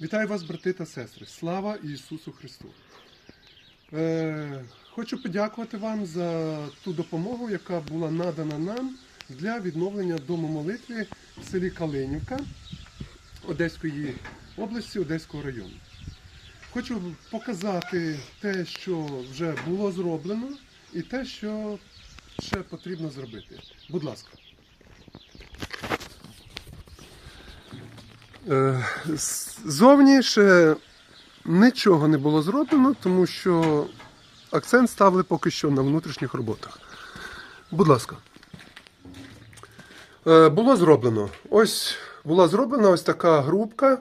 Вітаю вас, брати та сестри! Слава Ісусу Христу! Е, хочу подякувати вам за ту допомогу, яка була надана нам для відновлення дому молитви в селі Калинівка Одеської області, Одеського району. Хочу показати те, що вже було зроблено, і те, що ще потрібно зробити. Будь ласка. Е, з- Зовні ще нічого не було зроблено, тому що акцент ставили поки що на внутрішніх роботах. Будь ласка. Е, Було зроблено. Ось була зроблена ось така грубка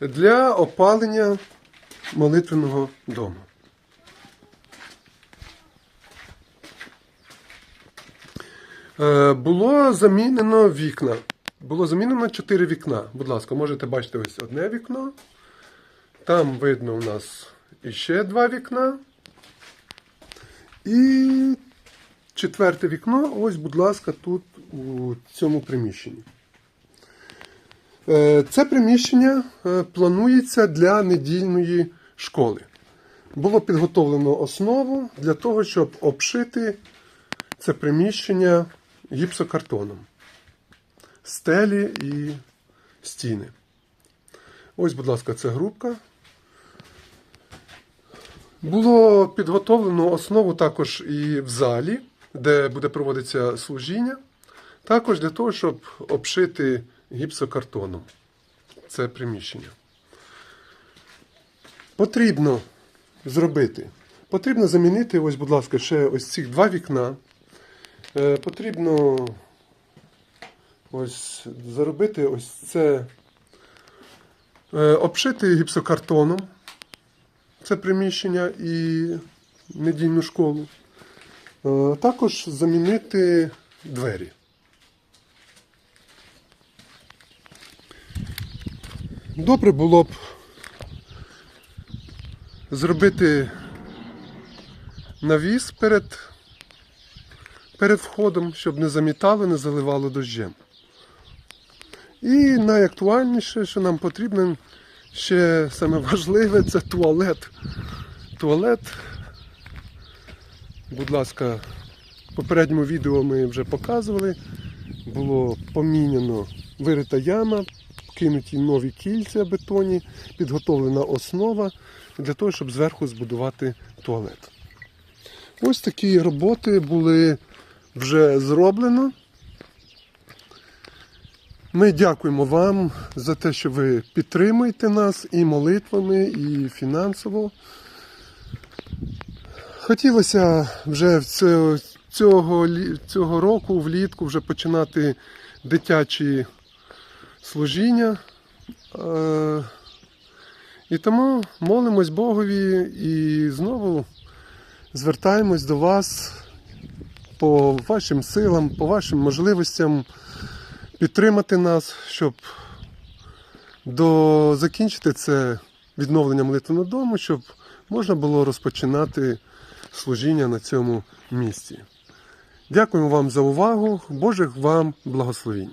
для опалення молитвеного дому. Е, Було замінено вікна. Було замінено 4 вікна. Будь ласка, можете бачити ось одне вікно. Там видно у нас іще два вікна. І четверте вікно, ось, будь ласка, тут у цьому приміщенні. Е, Це приміщення е, планується для недільної школи. Було підготовлено основу для того, щоб обшити це приміщення гіпсокартоном стелі і стіни. Ось, будь ласка, це грубка. Було підготовлено основу також і в залі, де буде проводитися служіння. Також для того, щоб обшити гіпсокартоном це приміщення. Потрібно зробити. Потрібно замінити, ось, будь ласка, ще ось ці два вікна. Е, Потрібно ось заробити ось це, е, обшити гіпсокартоном це приміщення і недільну школу. Е, Також замінити двері. Добре було б зробити навіс перед, перед входом, щоб не замітало, не заливало дощем. І найактуальніше, що нам потрібно, ще саме важливе, це туалет. Туалет. Будь ласка, в попередньому відео ми вже показували. Було поміняно вирита яма, кинуті нові кільця бетоні, підготовлена основа для того, щоб зверху збудувати туалет. Ось такі роботи були вже зроблено. Ми дякуємо вам за те, що ви підтримуєте нас і молитвами, і фінансово. Хотілося вже цього, цього, року, влітку, вже починати дитячі служіння. Е, І тому молимось Богові і знову звертаємось до вас по вашим силам, по вашим можливостям підтримати нас, щоб до закінчити це відновлення молитвеного дому, щоб можна було розпочинати служіння на цьому місці. Дякуємо вам за увагу. Божих вам благословінь.